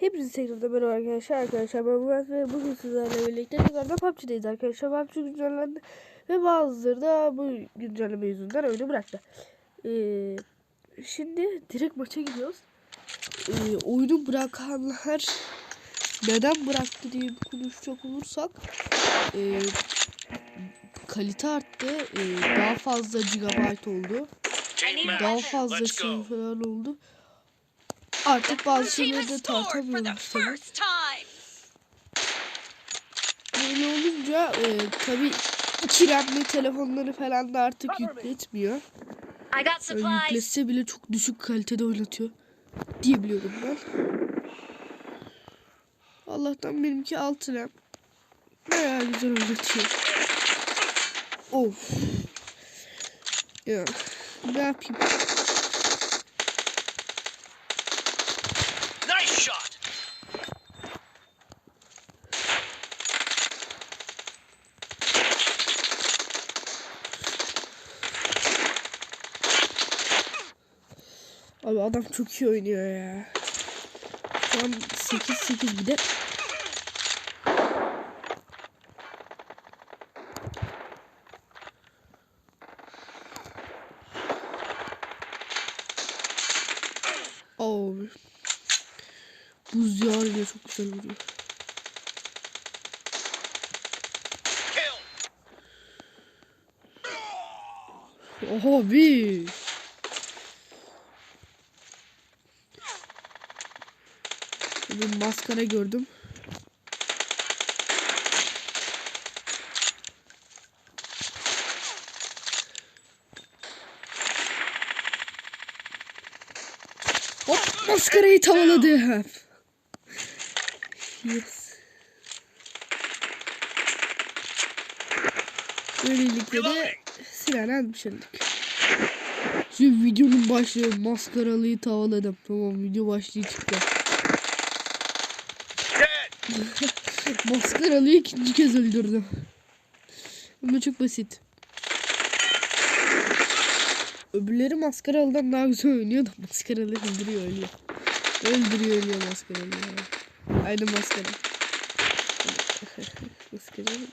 Hepinize tekrardan merhaba arkadaşlar. Arkadaşlar ben Murat ve bugün sizlerle birlikte tekrardan PUBG'deyiz arkadaşlar. PUBG güncellendi ve bazıları da bu güncelleme yüzünden oyunu bıraktı. Ee, şimdi direkt maça gidiyoruz. Ee, oyunu bırakanlar neden bıraktı diye konuşacak olursak ee, kalite arttı. Ee, daha fazla gigabyte oldu. Daha fazla şey falan oldu. Artık bazı şeyleri de tartamıyormuş tabii. Böyle olunca e, tabii iki RAM'li telefonları falan da artık yükletmiyor. Yani yükletse bile çok düşük kalitede oynatıyor diye biliyorum ben. Allah'tan benimki 6 RAM. Bayağı güzel oynatıyor. Of. Ya ne yapayım? Shot. Abi adam çok iyi oynuyor ya. Şu an 8-8 bir de. Abi. Buz yağıyla çok güzel vuruyor. Kill. Abi. Bir maskara gördüm. Hop maskarayı tavaladı. Yes. Böylelikle de silahını almış olduk. Şimdi videonun başlığı maskaralıyı tavaladım. Tamam video başlığı çıktı. Maskaralıyı ikinci kez öldürdüm. Ama çok basit. Öbürleri maskaralıdan daha güzel oynuyor da maskaralı öldürüyor ölüyor. Öldürüyor ölüyor maskaralı. Aynı maskara. maskara.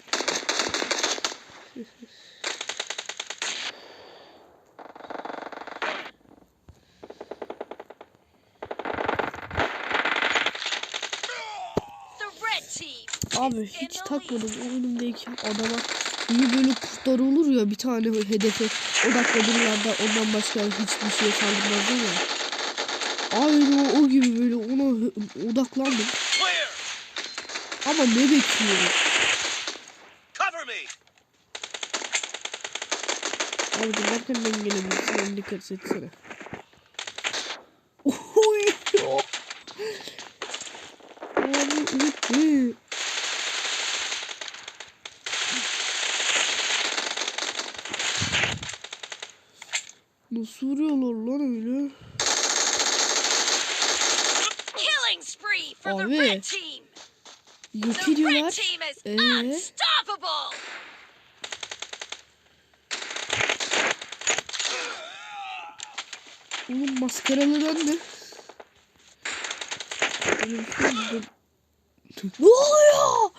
Abi hiç takmadım oyunumdayken adama iyi böyle kurtlar olur ya bir tane hedefe odaklanırlar da ondan başka hiçbir şeye saldırmazlar ya. Aynı o, o gibi böyle ona odaklandım. Ama ne bekliyorum? Cover me. Abi dur nereden gelebilirsin? Ben dikkat etsene. Abi? Nasıl vuruyorlar lan öyle? Killing spree for the Abi. Yok ediyorlar. Ee? unstoppable. Oğlum şey mi? Ne oluyor?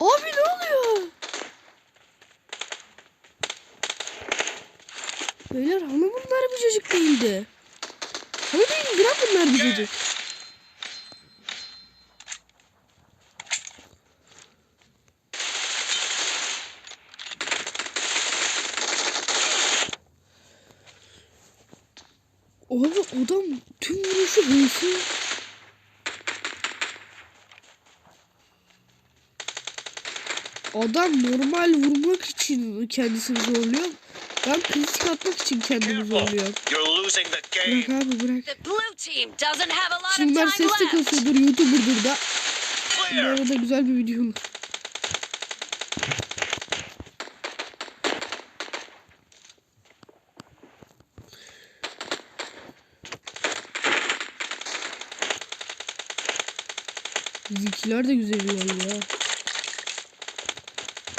Abi ne oluyor? Beyler hani bunlar bir çocuk değildi. Hani değildi lan bunlar bir çocuk. Abi adam tüm vuruşu hıysı. Adam normal vurmak için kendisini zorluyor. Ben kritik atmak için kendimi zorluyorum. Bırak abi bırak. Şunlar time ses left. kasıyordur YouTuber'dır da. Bu arada güzel bir video Bizimkiler de güzel. Ya.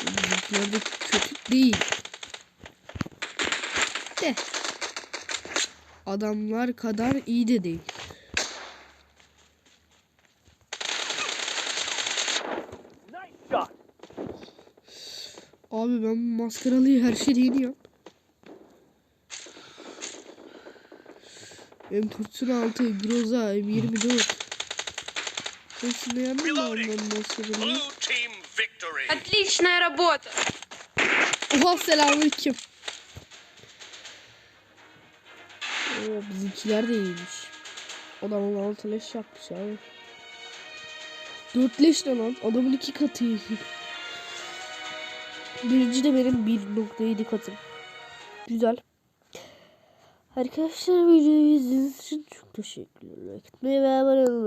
Bizimkiler de kötü değil. De. Adamlar kadar iyi de değil. Abi ben maskaralıyı her şeyi yeniyorum. M46 Groza M24 Hepsini yendim ben ben maskaralıyı. Blue team victory. Отличная работа! Oha selamünaleyküm. Oo bizimkiler de iyiymiş. Adam 16 leş yapmış abi. 4 leş ne lan? Adamın iki katı iyi. Birinci de benim 1.7 katım. Güzel. Arkadaşlar videoyu izlediğiniz için çok teşekkürler. Like etmeyi ve abone olmayı